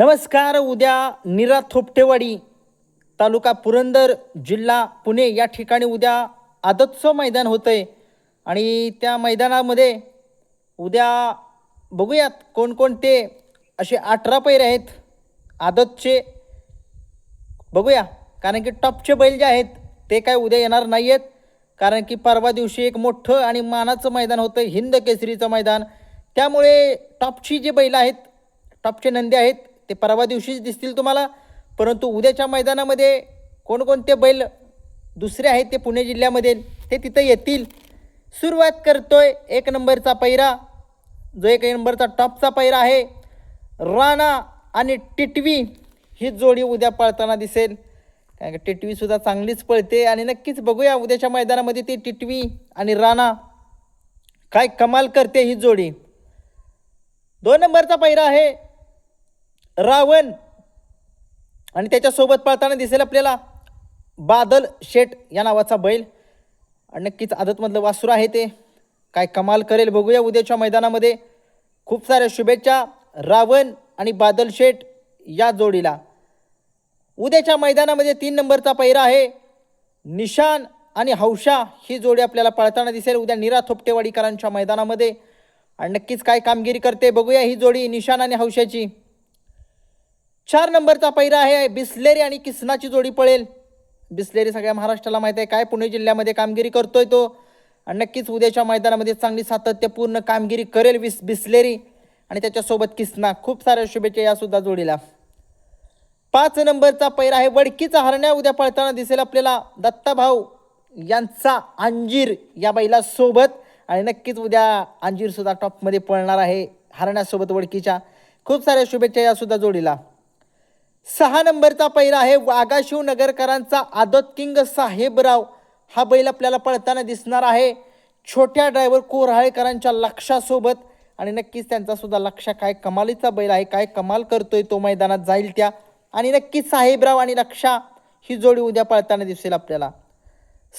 नमस्कार उद्या निरा थोपटेवाडी तालुका पुरंदर जिल्हा पुणे या ठिकाणी उद्या आदतचं मैदान होतं आहे आणि त्या मैदानामध्ये उद्या बघूयात कोणकोणते असे अठरा पैर आहेत आदतचे. बघूया कारण की टॉपचे बैल जे आहेत ते काय उद्या येणार नाही आहेत कारण की परवा दिवशी एक मोठं आणि मानाचं मैदान होतं हिंद केसरीचं मैदान. त्यामुळे टॉपची जी बैल आहेत टॉपचे नंदी आहेत ते परवा दिवशीच दिसतील तुम्हाला. परंतु उद्याच्या मैदानामध्ये कोणकोणते बैल दुसरे आहेत ते पुणे जिल्ह्यामध्ये ते तिथं येतील. सुरुवात करतोय एक नंबरचा पैरा. जो एक नंबरचा टॉपचा पैरा आहे. राणा आणि टिटवी ही जोडी उद्या पळताना दिसेल. कारण की टिटवीसुद्धा चांगलीच पळते आणि नक्कीच बघूया उद्याच्या मैदानामध्ये ती टिटवी आणि राणा काय कमाल करते ही जोडी. दोन नंबरचा पैरा आहे. रावण. आणि त्याच्यासोबत पळताना दिसेल आपल्याला बादल शेट या नावाचा बैल. आणि नक्कीच आदतमधलं वासुर आहे ते. काय कमाल करेल बघूया उद्याच्या मैदानामध्ये. खूप साऱ्या शुभेच्छा. रावण आणि बादल शेट या जोडीला. उद्याच्या मैदानामध्ये तीन नंबरचा पैरा आहे. निशान आणि हौशा ही जोडी आपल्याला पळताना दिसेल उद्या निरा थोपटेवाडीकरांच्या मैदानामध्ये. आणि नक्कीच काय कामगिरी करते बघूया ही जोडी निशान आणि हौशाची. चार नंबरचा पैरा आहे बिस्लेरी आणि किसनाची जोडी पळेल. बिस्लेरी सगळ्या महाराष्ट्राला माहीत आहे. काय पुणे जिल्ह्यामध्ये कामगिरी करतोय तो. आणि नक्कीच उद्याच्या मैदानामध्ये चांगली सातत्यपूर्ण कामगिरी करेल बिस बिस्लेरी. आणि त्याच्यासोबत किसना. खूप साऱ्या शुभेच्छा यासुद्धा जोडीला. पाच नंबरचा पैरा आहे. वडकीचा हरण्या उद्या पळताना दिसेल आपल्याला. दत्ताभाऊ यांचा अंजीर या बैला सोबत आणि नक्कीच उद्या अंजीरसुद्धा टॉपमध्ये पळणार आहे. हरण्यासोबत वडकीच्या. खूप साऱ्या शुभेच्छा यासुद्धा जोडीला. सहा नंबरचा पैरा आहे वाघाशिव नगरकरांचा आदत किंग साहेबराव. हा बैल आपल्याला पळताना दिसणार आहे. छोट्या ड्रायव्हर कोऱ्हाळेकरांच्या लक्षासोबत आणि नक्कीच त्यांचा सुद्धा लक्ष काय कमालीचा बैल आहे काय कमाल करतोय तो मैदानात जाईल त्या. आणि नक्कीच साहेबराव आणि लक्षा ही जोडी उद्या पळताना दिसेल आपल्याला.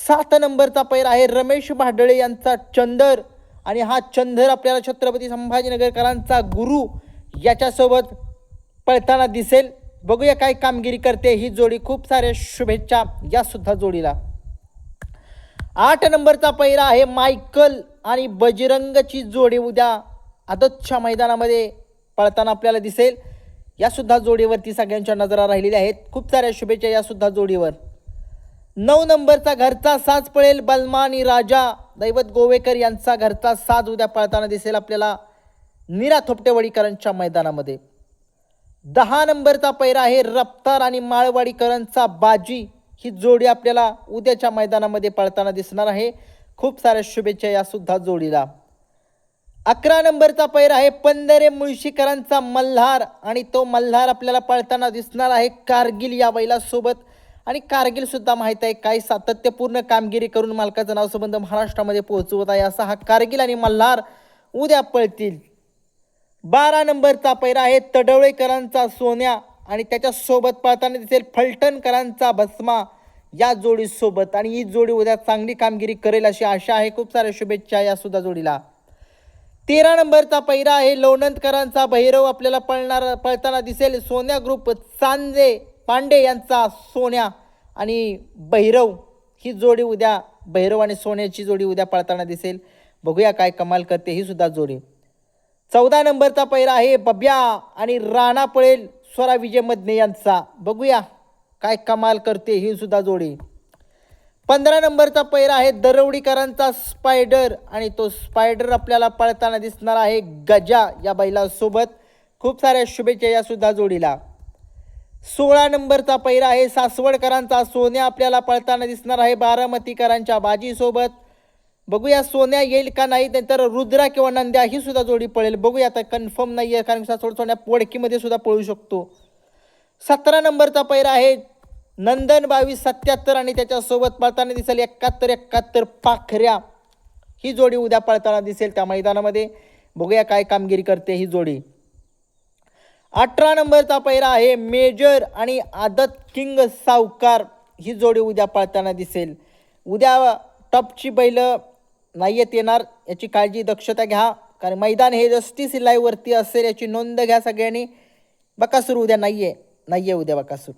सात नंबरचा पैर आहे रमेश भाडळे यांचा चंदर. आणि हा चंदर आपल्याला छत्रपती संभाजीनगरकरांचा गुरु याच्यासोबत पळताना दिसेल. बघूया काय कामगिरी करते ही जोडी. खूप साऱ्या शुभेच्छा या सुद्धा जोडीला. आठ नंबरचा पैरा आहे मायकल आणि बजरंगची जोडी उद्या आदतच्या मैदानामध्ये पळताना आपल्याला दिसेल. या सुद्धा जोडीवरती सगळ्यांच्या नजरा राहिलेल्या आहेत. खूप साऱ्या शुभेच्छा या सुद्धा जोडीवर. नऊ नंबरचा घरचा साज पळेल बलमा आणि राजा. दैवत गोवेकर यांचा घरचा साज उद्या पळताना दिसेल आपल्याला. निरा थोपटेवडीकरांच्या मैदानामध्ये. दहा नंबरचा पैरा आहे रफ्तार आणि माळवाडीकरांचा बाजी. ही जोडी आपल्याला उद्याच्या मैदानामध्ये पळताना दिसणार आहे. खूप साऱ्या शुभेच्छा यासुद्धा जोडीला. अकरा नंबरचा पैर आहे पंधरे मुळशीकरांचा मल्हार आणि तो मल्हार आपल्याला पळताना दिसणार आहे कारगिल या बैलासोबत. आणि कारगिलसुद्धा माहीत आहे काही सातत्यपूर्ण कामगिरी करून मालकाचं नाव संबंध महाराष्ट्रामध्ये पोहोचवत आहे. असा हा कारगिल आणि मल्हार उद्या पळतील. बारा नंबरचा पैरा आहे तडवळेकरांचा सोन्या आणि त्याच्यासोबत पळताना दिसेल फलटणकरांचा भस्मा. या जोडीसोबत आणि ही जोडी उद्या चांगली कामगिरी करेल अशी आशा आहे. खूप साऱ्या शुभेच्छा या सुद्धा जोडीला. तेरा नंबरचा पैरा आहे लोणंदकरांचा भैरव आपल्याला पळणार पळताना दिसेल. सोन्या ग्रुप चांदे पांडे यांचा सोन्या आणि भैरव. ही जोडी उद्या भैरव आणि सोन्याची जोडी उद्या पळताना दिसेल. बघूया काय कमाल करते ही सुद्धा जोडी. चौदा नंबरचा पैरा आहे बब्या आणि राणा पळेल स्वरा विजय मदने यांचा. बघूया काय कमाल करते ही सुद्धा जोडी. पंधरा नंबरचा पैरा आहे दरवडीकरांचा स्पायडर आणि तो स्पायडर आपल्याला पळताना दिसणार आहे गजा या बैलासोबत. खूप साऱ्या शुभेच्छा या सुद्धा जोडीला. सोळा नंबरचा पैरा आहे सासवडकरांचा. सोन्या आपल्याला पळताना दिसणार आहे बारामतीकरांच्या बाजीसोबत. बघूया सोन्या येईल का नाही नंतर रुद्रा किंवा नंद्या ही सुद्धा जोडी पळेल. बघूया आता कन्फर्म नाही आहे कारण सासवड सोन्या पोडकीमध्ये सुद्धा पळू शकतो. सतरा नंबरचा पैरा आहे नंदन बावीस सत्याहत्तर आणि त्याच्यासोबत पळताना दिसेल एकाहत्तर एकाहत्तर पाखऱ्या. ही जोडी उद्या पळताना दिसेल त्या मैदानामध्ये. बघूया काय कामगिरी करते ही जोडी. अठरा नंबरचा पैरा आहे मेजर आणि आदत किंग सावकार. ही जोडी उद्या पळताना दिसेल. उद्या टॉपची बैलं नाही येत येणार याची काळजी दक्षता घ्या. कारण मैदान हे जस्टिस लाईव्हवरती असेल याची नोंद घ्या सगळ्यांनी. बकासूर उद्या नाही आहे नाही आहे उद्या बकासूर.